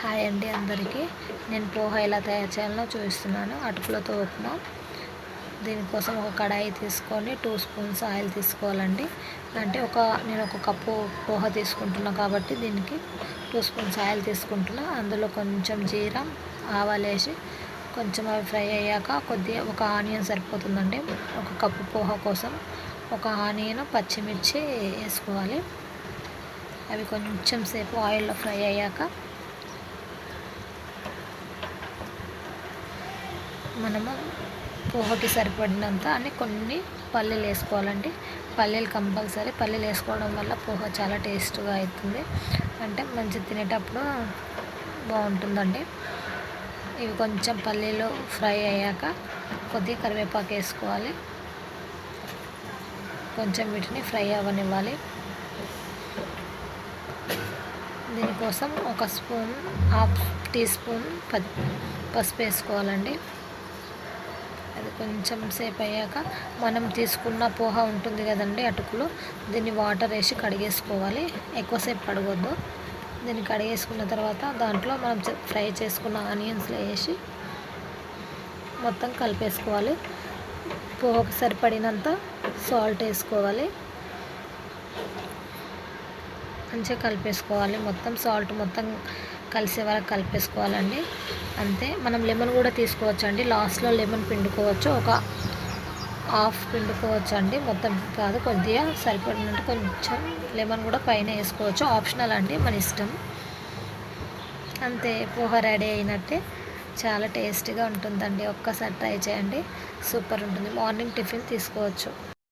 Hi అండి అందరికీ. నేను పోహా ఎలా తయారు చేయాలో చూపిస్తున్నాను. అటుకులతో ఉప్మా. దీనికోసం ఒక కడాయి తీసుకొని టూ స్పూన్స్ ఆయిల్ తీసుకోవాలండి. అంటే ఒక నేను ఒక కప్పు పోహా తీసుకుంటున్నా కాబట్టి దీనికి టూ స్పూన్స్ ఆయిల్ తీసుకుంటున్నా. అందులో కొంచెం జీరా ఆవాలు వేసి కొంచెం అవి ఫ్రై అయ్యాక కొద్దిగా ఒక ఆనియన్ సరిపోతుందండి. ఒక కప్పు పోహా కోసం ఒక ఆనియన్ పచ్చిమిర్చి వేసుకోవాలి. అవి కొంచెం సేపు ఆయిల్లో ఫ్రై అయ్యాక మనము పోహకి సరిపడినంత అని కొన్ని పల్లీలు వేసుకోవాలండి. పల్లీలు కంపల్సరీ పల్లీలు వేసుకోవడం వల్ల పోహ చాలా టేస్ట్గా అవుతుంది అంటే మంచి తినేటప్పుడు బాగుంటుందండి. ఇవి కొంచెం పల్లీలు ఫ్రై అయ్యాక కొద్దిగా కరివేపాకు వేసుకోవాలి. కొంచెం వీటిని ఫ్రై అవ్వనివ్వాలి. దీనికోసం ఒక స్పూన్ హాఫ్ టీ స్పూన్ పసుపు వేసుకోవాలండి. అది కొంచెం సేపు అయ్యాక మనం తీసుకున్న పోహ ఉంటుంది కదండి అటుకులు దీన్ని వాటర్ వేసి కడిగేసుకోవాలి. ఎక్కువసేపు కడగొద్దు. దీన్ని కడిగేసుకున్న తర్వాత దాంట్లో మనం ఫ్రై చేసుకున్న ఆనియన్స్లో వేసి మొత్తం కలిపేసుకోవాలి. పోహకు సరిపడినంత సాల్ట్ వేసుకోవాలి. మంచిగా కలిపేసుకోవాలి. మొత్తం సాల్ట్ మొత్తం కలిసే వరకు కలిపేసుకోవాలండి. అంతే. మనం లెమన్ కూడా తీసుకోవచ్చు అండి లాస్ట్లో లెమన్ పిండుకోవచ్చు. ఒక హాఫ్ పిండుకోవచ్చు అండి మొత్తం కాదు కొద్దిగా సరిపడినట్టు కొంచెం లెమన్ కూడా పైన వేసుకోవచ్చు. ఆప్షనల్ అండి మన ఇష్టం. అంతే. పోహ రెడీ అయినట్టే. చాలా టేస్టీగా ఉంటుందండి. ఒక్కసారి ట్రై చేయండి. సూపర్ ఉంటుంది. మార్నింగ్ టిఫిన్ తీసుకోవచ్చు.